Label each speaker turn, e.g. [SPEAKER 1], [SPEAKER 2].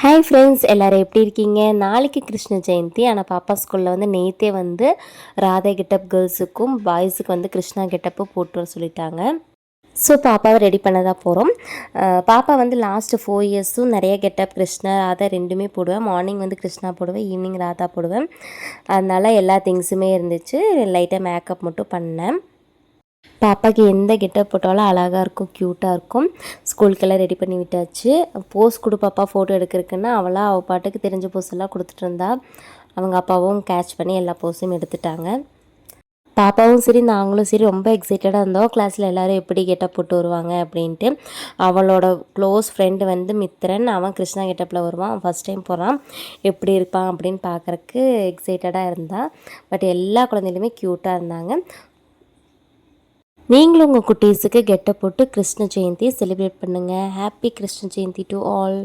[SPEAKER 1] Hi friends எல்லோரும் எப்படி இருக்கீங்க? நாளைக்கு கிருஷ்ண ஜெயந்தி. ஆனால் பாப்பா ஸ்கூலில் வந்து நேத்தே வந்து ராதா கெட்டப் கேர்ள்ஸுக்கும் பாய்ஸுக்கு வந்து கிருஷ்ணா கெட்டப்பு போட்டு வர சொல்லிட்டாங்க. ஸோ பாப்பாவை ரெடி பண்ண தான் போகிறோம் பாப்பா வந்து லாஸ்ட்டு ஃபோர் இயர்ஸும் நிறைய கெட்டப் கிருஷ்ணா ராதா ரெண்டுமே போடுவேன். மார்னிங் வந்து கிருஷ்ணா போடுவேன் ஈவினிங் ராதா போடுவேன். அதனால் எல்லா திங்ஸுமே இருந்துச்சு. லைட்டாக மேக்கப் மட்டும் பண்ணேன். பாப்பாக்கு எந்த கெட்டப் போட்டாலும் அழகாக இருக்கும் க்யூட்டாக இருக்கும். ஸ்கூலுக்கெல்லாம் ரெடி பண்ணி விட்டாச்சு. போஸ் கொடு பாப்பா ஃபோட்டோ எடுக்கிறதுக்குன்னா அவளாக அவள் பாட்டுக்கு தெரிஞ்ச போஸ் எல்லாம் கொடுத்துட்டு இருந்தா. அவங்க அப்பாவும் கேட்ச் பண்ணி எல்லா போஸும் எடுத்துட்டாங்க. பாப்பாவும் சரி நாங்களும் சரி ரொம்ப எக்ஸைட்டடாக இருந்தோம். கிளாஸில் எல்லோரும் எப்படி கெட்டப் போட்டு வருவாங்க அப்படின்ட்டு. அவளோட க்ளோஸ் ஃப்ரெண்டு வந்து மித்திரன் அவன் கிருஷ்ணா கெட்டப்பில் வருவான். அவன் ஃபஸ்ட் டைம் போகிறான் எப்படி இருப்பான் அப்படின்னு பார்க்குறக்கு எக்ஸைட்டடாக இருந்தாள் பட் எல்லா குழந்தைகளுமே க்யூட்டாக இருந்தாங்க. நீங்களும் உங்கள் குட்டீஸுக்கு கெட்ட போட்டு கிருஷ்ண ஜெயந்தி செலிப்ரேட் பண்ணுங்கள் happy Krishna Jayanti to all